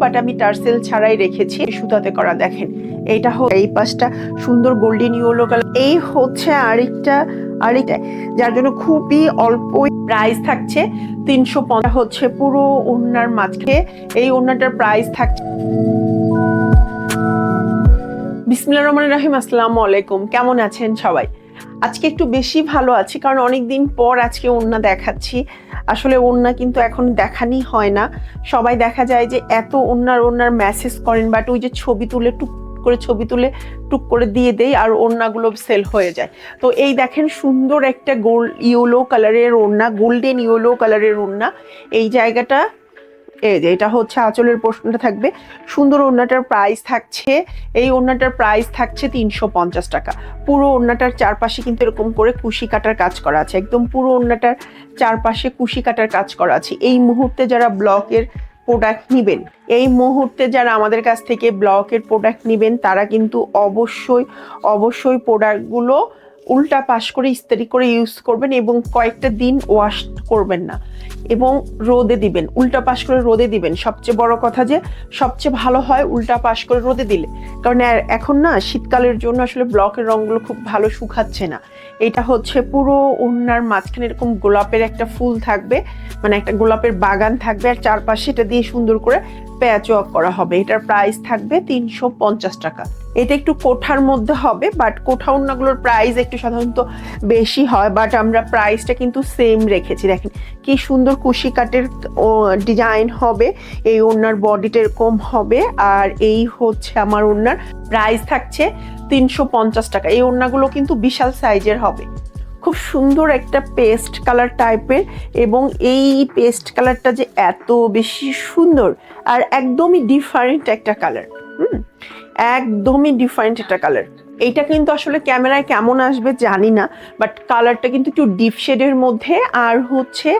But আমি tassel ছাড়াই রেখেছি। সুতাতে করা দেখেন, এইটা হো এই পাশটা সুন্দর গোল্ডেন ইয়েলো কালার এই হচ্ছে আরেকটা আরেকটা, যার জন্য খুবই অল্প প্রাইস থাকছে। তিনশো পঞ্চাশ হচ্ছে পুরো ওড়নার মাঝখানে, এই ওড়নাটার প্রাইস থাকছে। বিসমিল্লাহ রহমান রাহিম, আসসালামু আলাইকুম। কেমন আছেন সবাই? আজকে একটু বেশি ভালো আছি, কারণ অনেক দিন পর আজকে ওড়না দেখাচ্ছি। আসলে ওড়না কিন্তু এখন দেখানি হয় না। সবাই দেখা যায় যে এত ওড়নার ওড়নার মেসেজ করেন বাট ওই যে ছবি তুলে টুক করে ছবি তুলে টুক করে দিয়ে দেই আর ওড়নাগুলো সেল হয়ে যায়। তো এই দেখেন সুন্দর একটা গোল্ড ইয়েলো কালারের ওড়না গোল্ডেন ইয়েলো কালারের ওড়না। এই জায়গাটা এই যে এটা হচ্ছে আঁচলের প্রশ্নটা থাকবে। সুন্দর ওড়নাটার প্রাইস থাকছে, এই ওড়নাটার প্রাইস থাকছে তিনশো পঞ্চাশ টাকা। পুরো ওড়নাটার চারপাশে কিন্তু এরকম করে কুশি কাটার কাজ করা আছে। একদম পুরো ওড়নাটার চারপাশে কুশি কাটার কাজ করা আছে। এই মুহূর্তে যারা ব্লকের প্রোডাক্ট নেবেন, এই মুহূর্তে যারা আমাদের কাছ থেকে ব্লকের প্রোডাক্ট নেবেন, তারা কিন্তু অবশ্যই অবশ্যই প্রোডাক্টগুলো উল্টা পাশ করে ইস্ত্রি করে ইউজ করবেন এবং কয়েকটা দিন ওয়াশ করবেন না এবং রোদে দিবেন। উল্টা পাশ করে রোদে দিবেন। সবচেয়ে বড় কথা যে, সবচেয়ে ভালো হয় উল্টা পাশ করে রোদে দিলে। কারণ এখন না, শীতকালের জন্য আসলে ব্লকের রঙগুলো খুব ভালো শুকাচ্ছে না। এটা হচ্ছে পুরো ওনার মাঝখানে এরকম গোলাপের একটা ফুল থাকবে মানে একটা গোলাপের বাগান থাকবে, আর চারপাশে এটা দিয়ে সুন্দর করে প্যাচ ওয়ার্ক করা হবে। এটার প্রাইস থাকবে তিনশো পঞ্চাশ টাকা। এটা একটু কোঠার মধ্যে হবে বাট কোঠা ওড়নাগুলোর প্রাইস একটু সাধারণত বেশি হয় বাট আমরা প্রাইসটা কিন্তু সেম রেখেছি। দেখেন, কি সুন্দর কুশি কাটের ডিজাইন হবে, এই ওড়নার বডিটা এরকম হবে, আর এই হচ্ছে আমার ওড়নার প্রাইস থাকছে তিনশো পঞ্চাশ টাকা। এই ওড়নাগুলো কিন্তু বিশাল সাইজের হবে। খুব সুন্দর একটা পেস্ট কালার টাইপের এবং এই পেস্ট কালারটা যে এত বেশি সুন্দর, আর একদমই ডিফারেন্ট একটা কালার একদমই ডিফারেন্ট এটা কালার এইটা কিন্তু আসলে ক্যামেরায় কেমন আসবে জানি না বাট কালারটা কিন্তু একটু ডিপ শেডের মধ্যে, আর হচ্ছে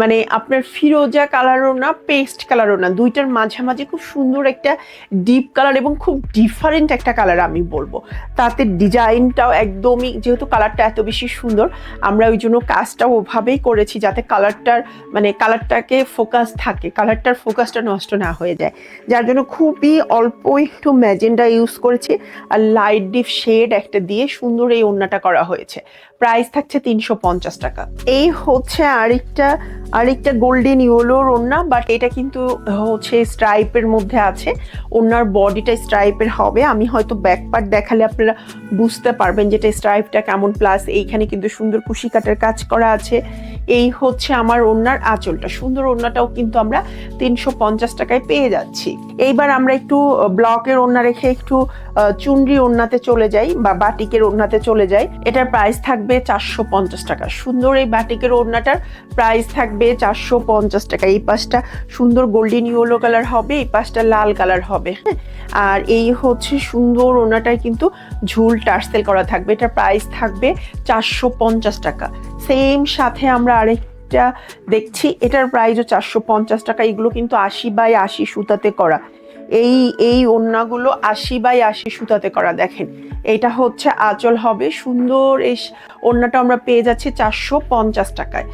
মানে আপনার ফিরোজা কালারও না পেস্ট কালারও না, দুইটার মাঝামাঝি খুব সুন্দর একটা ডিপ কালার এবং খুব ডিফারেন্ট একটা কালার আমি বলব। তাতে ডিজাইনটাও একদমই, যেহেতু কালারটা এত বেশি সুন্দর, আমরা ওই জন্য কাজটা ওভাবেই করেছি যাতে কালারটার মানে কালারটাকে ফোকাস থাকে কালারটার ফোকাসটা নষ্ট না হয়ে যায়। যার জন্য খুবই অল্প একটু ম্যাজেন্ডা ইউজ করেছি, আর লাইট ডিপ শেড একটা দিয়ে সুন্দর এই ওড়নাটা করা হয়েছে। প্রাইস থাকছে তিনশো পঞ্চাশ টাকা। এই হচ্ছে আরেকটা আরেকটা গোল্ডেন ইয়েলোর ওড়না, বাট এটা কিন্তু হচ্ছে স্ট্রাইপের মধ্যে আছে। ওনার বডিটা স্ট্রাইপের হবে। আমি হয়তো ব্যাক পার্ট দেখালে আপনারা বুঝতে পারবেন যেটা স্ট্রাইপটা কেমন। প্লাস এইখানে কিন্তু সুন্দর কুশি কাটার কাজ করা আছে। এই হচ্ছে আমার ওড়নার আঁচলটা। সুন্দর ওড়নাটাও কিন্তু আমরা তিনশো পঞ্চাশ টাকায় পেয়ে যাচ্ছি। এইবার আমরা একটু ব্লকের ওড়না রেখে একটু চুনরি ওড়নাতে চলে যাই বা বাটিকের ওড়নাতে চলে যাই। এটার প্রাইস থাকবে চারশো পঞ্চাশ টাকা। সুন্দর এই বাটিকের ওড়নাটার প্রাইস থাকবে চারশো পঞ্চাশ টাকা। এই পাশটা সুন্দর গোল্ডেন ইয়েলো কালার হবে, এই পাশটা লাল কালার হবে। হ্যাঁ আর এই হচ্ছে সুন্দর ওড়নাটায় কিন্তু ঝুল টার্সেল করা থাকবে। এটার প্রাইস থাকবে চারশো পঞ্চাশ টাকা। সেম সাথে আমরা আরেকটা দেখছি, এটার প্রাইসও চারশো পঞ্চাশ টাকা। এগুলো কিন্তু আশি বাই আশি সুতাতে করা। এই এই ওড়নাগুলো আশি বাই আশি সুতাতে করা, দেখেন। এটা হচ্ছে আঁচল হবে সুন্দর এই ওড়নাটা আমরা পেয়ে যাচ্ছি চারশো পঞ্চাশ টাকায়।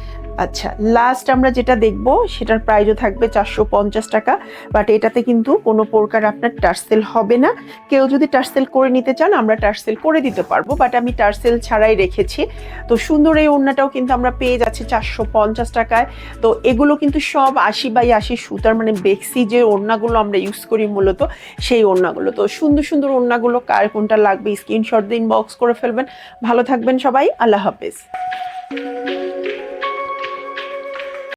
আচ্ছা লাস্ট আমরা যেটা দেখব, সেটার প্রাইজও থাকবে চারশো পঞ্চাশ টাকা বাট এটাতে কিন্তু কোনো প্রকার আপনার টার্সেল হবে না। কেউ যদি টার্সেল করে নিতে চান, আমরা টার্সেল করে দিতে পারব বাট আমি টার্সেল ছাড়াই রেখেছি। তো সুন্দর এই ওড়নাটাও কিন্তু আমরা পেয়ে যাচ্ছি চারশো পঞ্চাশ টাকায়। তো এগুলো কিন্তু সব আশি বাই আশি সুতার মানে বেক্সি যে ওড়নাগুলো আমরা ইউজ করি মূলত, সেই ওড়নাগুলো। তো সুন্দর সুন্দর ওড়নাগুলো, কার কোনটা লাগবে স্ক্রিনশট দিন বক্স করে ফেলবেন। ভালো থাকবেন সবাই, আল্লাহ হাফেজ।